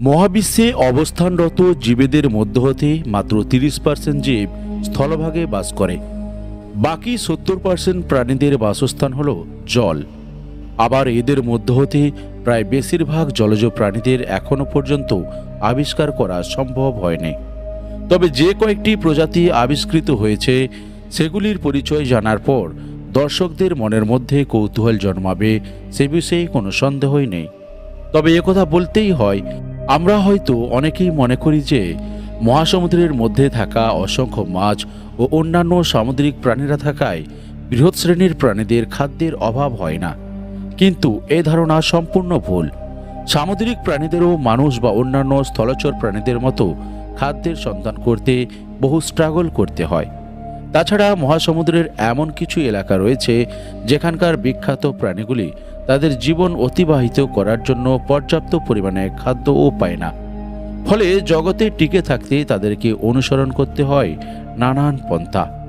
মহাবিশ্বে অবস্থানরত জীবেদের মধ্য হতে মাত্র তিরিশ পার্সেন্ট জীব স্থলভাগে বাস করে। বাকি সত্তর পার্সেন্ট প্রাণীদের বাসস্থান হল জল। আবার এদের মধ্য হতে প্রায় বেশিরভাগ জলজ প্রাণীদের এখনও পর্যন্ত আবিষ্কার করা সম্ভব হয়নি। তবে যে কয়েকটি প্রজাতি আবিষ্কৃত হয়েছে, সেগুলির পরিচয় জানার পর দর্শকদের মনের মধ্যে কৌতূহল জন্মাবে সে বিষয়ে কোনো সন্দেহই নেই। তবে একথা বলতেই হয় আমরা হয়তো অনেকেই মনে করি যে মহাসমুদ্রের মধ্যে থাকা অসংখ্য মাছ ও অন্যান্য সামুদ্রিক প্রাণীরা থাকায় বৃহৎ শ্রেণির প্রাণীদের খাদ্যের অভাব হয় না। কিন্তু এ ধারণা সম্পূর্ণ ভুল। সামুদ্রিক প্রাণীদেরও মানুষ বা অন্যান্য স্থলচর প্রাণীদের মতো খাদ্যের সন্ধান করতে বহু স্ট্রাগল করতে হয়। তাছাড়া মহাসমুদ্রের এমন কিছু এলাকা রয়েছে যেখানকার বিখ্যাত প্রাণীগুলি তাদের জীবন অতিবাহিত করার জন্য পর্যাপ্ত পরিমাণে খাদ্যও পায় না। ফলে জগতে টিকে থাকতে তাদেরকে অনুসরণ করতে হয় নানান পন্থা।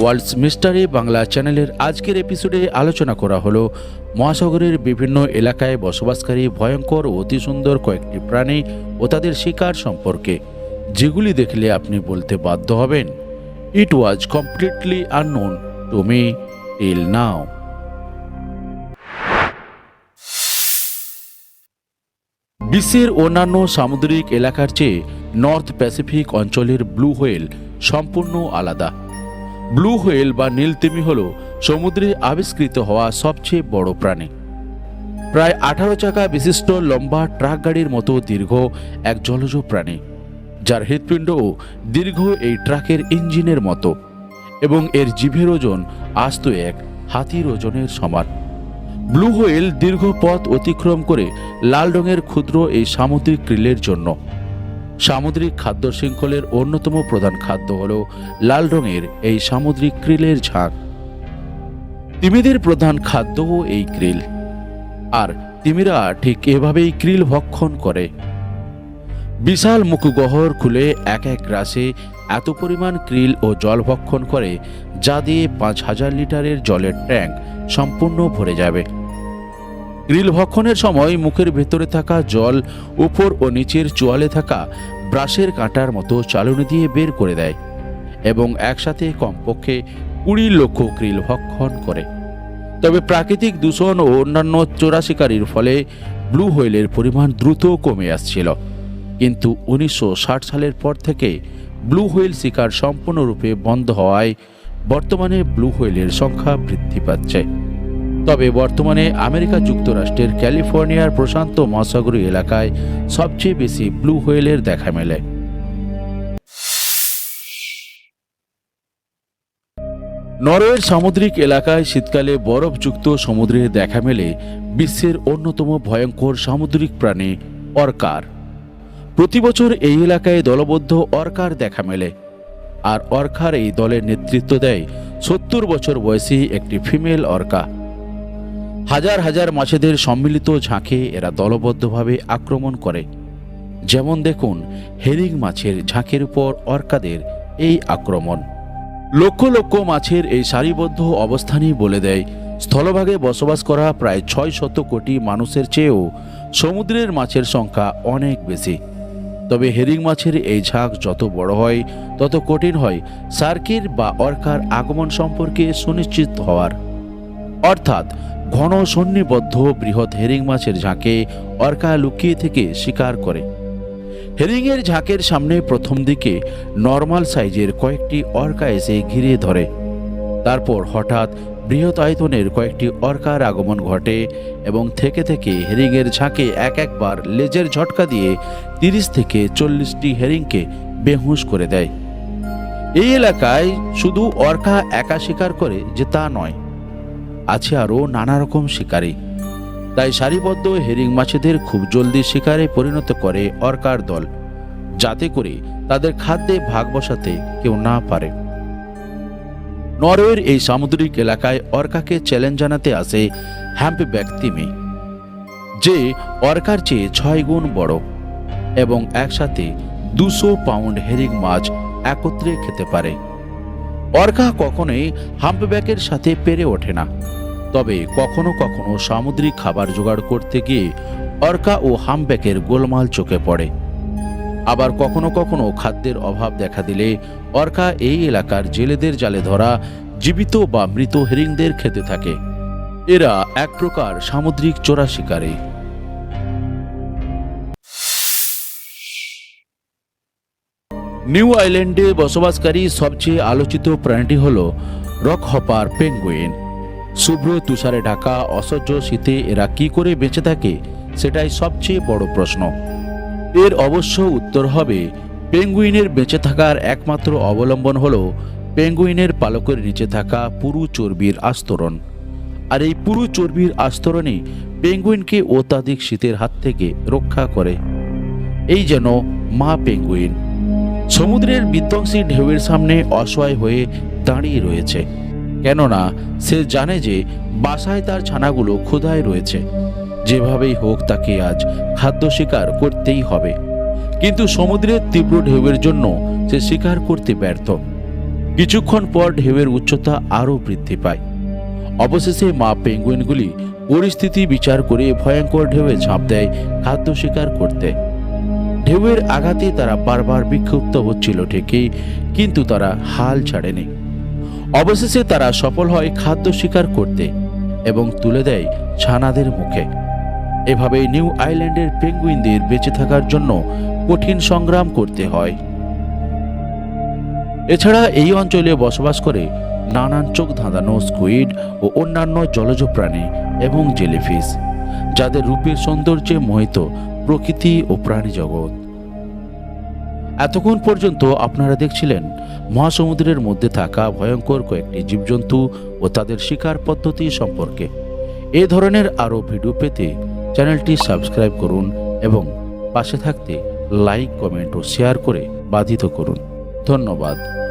ওয়ার্ল্ডস মিস্টারি বাংলা চ্যানেলের আজকের এপিসোডে আলোচনা করা হলো মহাসাগরের বিভিন্ন এলাকায় বসবাসকারী ভয়ঙ্কর ও অতি সুন্দর কয়েকটি প্রাণী ও তাদের শিকার সম্পর্কে। যেগুলি দেখলে আপনি বলতে বাধ্য হবেন। It was completely unknown to me till now বিশ্বের অন্যান্য সামুদ্রিক এলাকার চেয়ে নর্থ প্যাসিফিক অঞ্চলের ব্লু হোয়েল সম্পূর্ণ আলাদা। ব্লু হোয়েল বা নীলতিমি হল সমুদ্রে আবিষ্কৃত হওয়া সবচেয়ে বড় প্রাণী। প্রায় আঠারো চাকা বিশিষ্ট লম্বা ট্রাক গাড়ির মতো দীর্ঘ এক জলজ প্রাণী। যার হৃৎপিণ্ডও দীর্ঘ এই ট্রাকের ইঞ্জিনের মতো, এবং এর জিভের ওজন আস্ত এক হাতির ওজনের সমান। ব্লু হোয়েল দীর্ঘ পথ অতিক্রম করে লাল রঙের ক্ষুদ্র এই সামুদ্রিক ক্রিলের জন্য। সামুদ্রিক খাদ্য শৃঙ্খলের অন্যতম প্রধান খাদ্য হল লাল রঙের এই সামুদ্রিক ক্রিলের ঝাঁক। তিমিদের প্রধান খাদ্যও এই ক্রিল। আর তিমিরা ঠিক এভাবেই ক্রিল ভক্ষণ করে। বিশাল মুখগহ্বর খুলে এক এক গ্রাসে এত পরিমাণ ক্রিল ও জল ভক্ষণ করে যা দিয়ে পাঁচ হাজার লিটারের জলের ট্যাঙ্ক সম্পূর্ণ ভরে যাবে। গ্রিল ভক্ষণের সময় মুখের ভেতরে থাকা জল উপর ও নিচের চোয়ালে থাকা ব্রাশের কাঁটার মতো চালনি দিয়ে বের করে দেয় এবং একসাথে কমপক্ষে কুড়ি লক্ষ গ্রিল ভক্ষণ করে। তবে প্রাকৃতিক দূষণ ও অন্যান্য চোরা শিকারির ফলে ব্লু হোয়েলের পরিমাণ দ্রুত কমে আসছিল। কিন্তু উনিশশো ষাট সালের পর থেকে ব্লু হোয়েল শিকার সম্পূর্ণরূপে বন্ধ হওয়ায় বর্তমানে ব্লু হোয়েলের সংখ্যা বৃদ্ধি পাচ্ছে। তবে বর্তমানে আমেরিকা যুক্তরাষ্ট্রের ক্যালিফোর্নিয়ার প্রশান্ত মহাসাগরীয় এলাকায় সবচেয়ে বেশি ব্লু হোয়েলের দেখা মেলে। নরওয়ের সামুদ্রিক এলাকায় শীতকালে বরফযুক্ত সমুদ্রে দেখা মেলে বিশ্বের অন্যতম ভয়ঙ্কর সামুদ্রিক প্রাণী অর্কার। প্রতি বছর এই এলাকায় দলবদ্ধ অর্কার দেখা মেলে। আর অর্কার এই দলের নেতৃত্ব দেয় সত্তর বছর বয়সী একটি ফিমেল অর্কা। হাজার হাজার মাছেদের সম্মিলিত ঝাঁকে এরা দলবদ্ধভাবে আক্রমণ করে। যেমন দেখুন হেরিং মাছের ঝাঁকের উপর অর্কাদের এই আক্রমণ। লক্ষ লক্ষ মাছের এই সারিবদ্ধ অবস্থানই বলে দেয়, স্থলভাগে বসবাস করা প্রায় ছয় শত কোটি মানুষের চেয়েও সমুদ্রের মাছের সংখ্যা অনেক বেশি। তবে হেরিং মাছের এই ঝাঁক যত বড় হয়, তত কঠিন হয়। সার্কির বা অর্কার আগমন সম্পর্কে সুনিশ্চিত হওয়ার। অর্থাৎ, ঘন সন্নিবদ্ধ বৃহৎ হেরিং মাছের ঝাঁকে অর্কা লুকিয়ে থেকে শিকার করে। হেরিংয়ের ঝাঁকের সামনে প্রথম দিকে নর্মাল সাইজের কয়েকটি অর্কা এসে ঘিরে ধরে। তারপর হঠাৎ বৃহৎ আয়তনের কয়েকটি অর্কার আগমন ঘটে এবং থেকে থেকে হেরিংয়ের ঝাঁকে এক একবার লেজের ঝটকা দিয়ে তিরিশ থেকে চল্লিশটি হেরিংকে বেহুশ করে দেয়। এই এলাকায় শুধু অর্কা একা শিকার করে যে তা নয়, আছে আরও নানা রকম শিকারী। তাই সারিবদ্ধ হেরিং মাছেদের খুব জলদি শিকারে পরিণত করে অর্কার দল, যাতে করে তাদের খাদ্যে ভাগ বসাতে কেউ না পারে। নরওয়ের এই সামুদ্রিক এলাকায় অর্কাকে চ্যালেঞ্জ জানাতে আসে হ্যাম্পব্যাক তিমি, যে অর্কার চেয়ে ছয় গুণ বড় এবং একসাথে দুশো পাউন্ড হেরিং মাছ একত্রে খেতে পারে। অর্কা কখনোই হাম্পব্যাকের সাথে পেরে ওঠে না, তবে কখনো কখনো সামুদ্রিক খাবার জোগাড় করতে গিয়ে অর্কা ও হামব্যাকের গোলমাল চোখে পড়ে। আবার কখনো কখনো খাদ্যের অভাব দেখা দিলে অর্কা এই এলাকার জেলেদের জালে ধরা, জীবিত বা মৃত হেরিংদের খেতে থাকে। এরা এক প্রকার সামুদ্রিক চোরা শিকারী। নিউ আইল্যান্ডে বসবাসকারী সবচেয়ে আলোচিত প্রাণীটি হল রকহপার পেঙ্গুইন। শুভ্র তুষারে ঢাকা, অসহ্য শীতে এরা কি করে বেঁচে থাকে, সেটাই সবচেয়ে বড় প্রশ্ন। এর অবশ্য উত্তর হবে, পেঙ্গুইনের বেঁচে থাকার একমাত্র অবলম্বন হল পেঙ্গুইনের পালকের নিচে থাকা পুরু চর্বির আস্তরণ। আর এই পুরু চর্বির আস্তরণই পেঙ্গুইনকে অত্যাধিক শীতের হাত থেকে রক্ষা করে। এই যেন মা পেঙ্গুইন। সমুদ্রের বিধ্বংসী ঢেউয়ের সামনে অসহায় হয়ে দাঁড়িয়ে রয়েছে। কেননা, সে জানে যে বাসায় তার ছানাগুলো ক্ষুধায় রয়েছে। যেভাবেই হোক তাকে আজ খাদ্য শিকার করতেই হবে। কিন্তু সমুদ্রের তীব্র ঢেউয়ের জন্য সে শিকার করতে ব্যর্থ। কিছুক্ষণ পর ঢেউয়ের উচ্চতা আরও বৃদ্ধি পায়। অবশেষে মা পেঙ্গুইনগুলি পরিস্থিতি বিচার করে ভয়ঙ্কর ঢেউয়ে ঝাঁপ দেয় খাদ্য শিকার করতে। ঢেউয়ের আঘাতে তারা বারবার বিক্ষুব্ধ হচ্ছিল ঠিকই, কিন্তু তারা হাল ছাড়েনি। অবশেষে তারা সফল হয় খাদ্য শিকার করতে এবং তুলে দেয় ছানাদের মুখে। এভাবে নিউ আইল্যান্ডের পেঙ্গুইনদের বেঁচে থাকার জন্য কঠিন সংগ্রাম করতে হয়। এছাড়া এই অঞ্চলে বসবাস করে নানান চোখ ধাঁধানো স্কুইড ও অন্যান্য জলজ প্রাণী এবং জেলিফিশ যাদের রূপের সৌন্দর্যে মোহিত প্রকৃতি ও প্রাণী জগৎ। এতক্ষণ পর্যন্ত আপনারা দেখছিলেন, মহাসমুদ্রের মধ্যে থাকা ভয়ঙ্কর কয়েকটি জীবজন্তু ও তাদের শিকার পদ্ধতি সম্পর্কে। এ ধরনের আরও ভিডিও পেতে চ্যানেলটি সাবস্ক্রাইব করুন এবং পাশে থাকতে লাইক কমেন্ট ও শেয়ার করে বাধিত করুন। ধন্যবাদ।